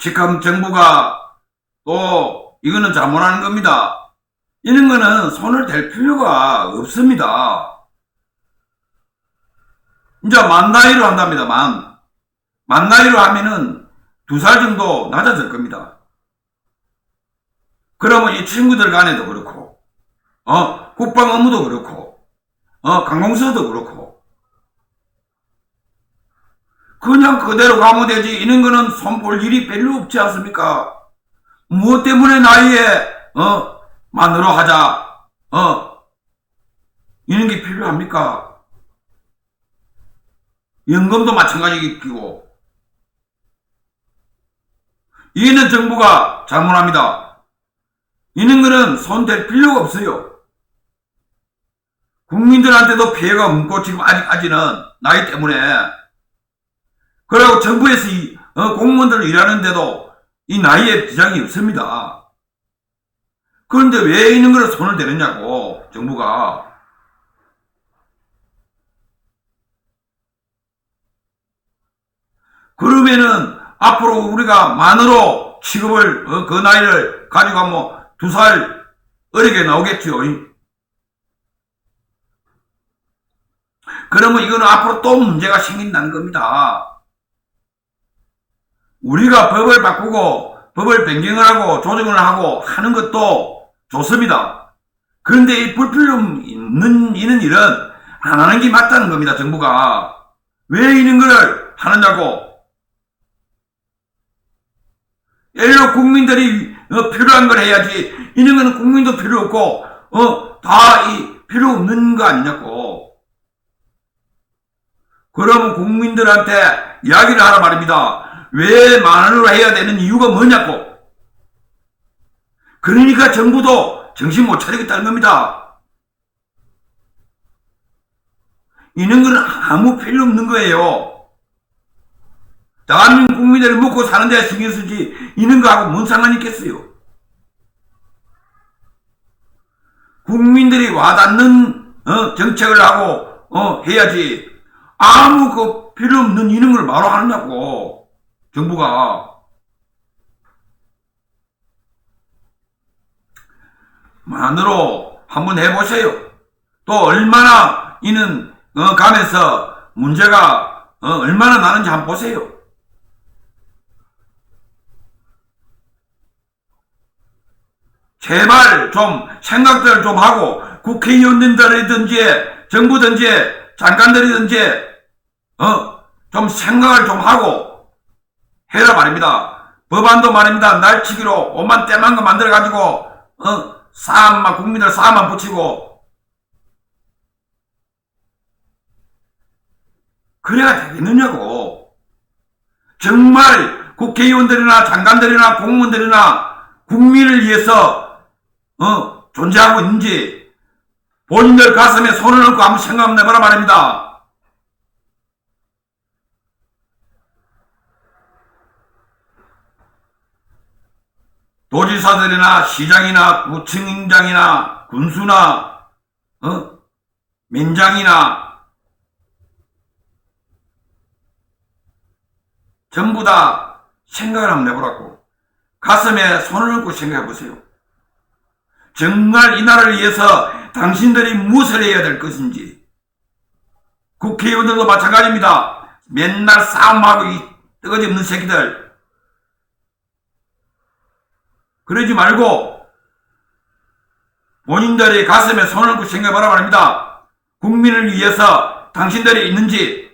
지금 정부가 또 이거는 잘못하는 겁니다. 이런 거는 손을 댈 필요가 없습니다. 이제 만 나이로 한답니다. 만. 만 나이로 하면은 두 살 정도 낮아질 겁니다. 그러면 이 친구들 간에도 그렇고, 어, 국방 업무도 그렇고, 어, 관공서도 그렇고, 그냥 그대로 가면 되지. 이런 거는 손볼 일이 별로 없지 않습니까? 무엇 때문에 나이에, 어, 만으로 하자, 어, 이런 게 필요합니까? 연금도 마찬가지이고, 이는 정부가 잘못합니다. 이런 거는 손댈 필요가 없어요. 국민들한테도 피해가 없고 지금 아직까지는 나이 때문에 그리고 정부에서 이 어, 공무원들 일하는데도 이 나이에 지장이 없습니다. 그런데 왜 있는 걸 손을 대느냐고 정부가 그러면은 앞으로 우리가 만으로 취급을 어, 그 나이를 가지고 뭐 두 살 어리게 나오겠죠. 그러면 이거는 앞으로 또 문제가 생긴다는 겁니다. 우리가 법을 바꾸고 법을 변경을 하고 조정을 하고 하는 것도 좋습니다. 그런데 이 불필요 있는 일은 안 하는 게 맞다는 겁니다. 정부가 왜 이런 걸 하느냐고 예로 국민들이 어, 필요한 걸 해야지 이런 거는 국민도 필요 없고 어 다 이 필요 없는 거 아니냐고 그러면 국민들한테 이야기를 하라 말입니다. 왜 만원으로 해야 되는 이유가 뭐냐고. 그러니까 정부도 정신 못 차리겠다는 겁니다. 이런 거는 아무 필요 없는 거예요. 대한민국 국민들이 먹고 사는 데 신경 쓰지 이런 거하고 뭔 상관이 있겠어요. 국민들이 와닿는 어, 정책을 하고 어, 해야지 아무 그 필요 없는 이런 걸 말로 하느냐고 정부가 만으로 한번 해보세요. 또 얼마나 이는 어, 가면서 문제가 어, 얼마나 나는지 한번 보세요. 제발 좀 생각들 좀 하고 국회의원들이든지 정부든지 장관들이든지 어 좀 생각을 좀 하고 해라 말입니다. 법안도 말입니다. 날치기로 오만 떼만 거 만들어 가지고 어 싸움만 국민들 싸움만 붙이고 그래야 되겠느냐고. 정말 국회의원들이나 장관들이나 공무원들이나 국민을 위해서 어 존재하고 있는지 본인들 가슴에 손을 얹고 아무 생각 거라 말입니다. 도지사들이나 시장이나 구청장이나 군수나 어? 민장이나 전부 다 생각을 한번 해보라고 가슴에 손을 얹고 생각해 보세요. 정말 이 나라를 위해서 당신들이 무엇을 해야 될 것인지 국회의원들도 마찬가지입니다. 맨날 싸움하고 이 뜨거지 없는 새끼들 그러지 말고 본인들의 가슴에 손을 얹고 생각해보라 말입니다. 국민을 위해서 당신들이 있는지